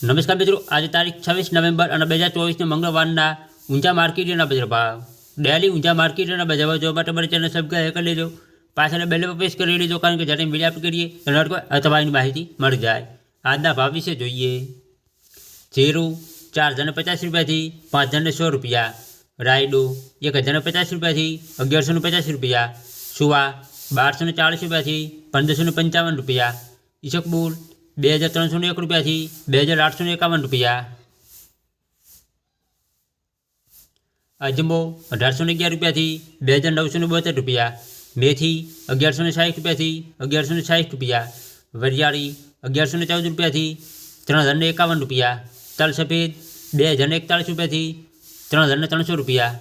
નમસ્કાર મિત્રો આજે તારીખ છવ્વીસ નવેમ્બર અને બે હજાર ચોવીસને મંગળવારના ઊંચા માર્કેટના બજાર ભાવ ડેલી ઊંચા માર્કેટના બજાર ભાવ જોવા માટે મારી ચેનલ સબસ્ક્રાઈબ કરી લેજો પાછળ બેલ પર પ્રેસ કરી લેજો કારણ કે જ્યારે વિડીયો અપલોડ કરીએ એના કોઈ અથવાની માહિતી મળી જાય આજના ભાવ વિશે જોઈએ જીરું ચાર હજારને પચાસ રૂપિયાથી પાંચ હજારને સો રૂપિયા રાયડો એક હજારને પચાસ રૂપિયાથી અગિયારસો ને પચાસ રૂપિયા સુવા બારસો ને ચાળીસ રૂપિયાથી પંદરસો ને પંચાવન રૂપિયા ઈશકબુલ બે હજાર ત્રણસો ને એક રૂપિયાથી બે હજાર આઠસો ને એકાવન રૂપિયા અજમો અઢારસો ને અગિયાર રૂપિયાથી બે હજાર નવસો ને બોતેર રૂપિયા મેથી અગિયારસો ને સાઠ રૂપિયાથી અગિયારસો ને સાઠ રૂપિયા વરિયાળી અગિયારસો ને ચૌદ રૂપિયાથી ત્રણ હજાર ને એકાવન રૂપિયા તલ સફેદ બે હજાર ને એકતાળીસ રૂપિયાથી ત્રણ હજાર ને ત્રણસો રૂપિયા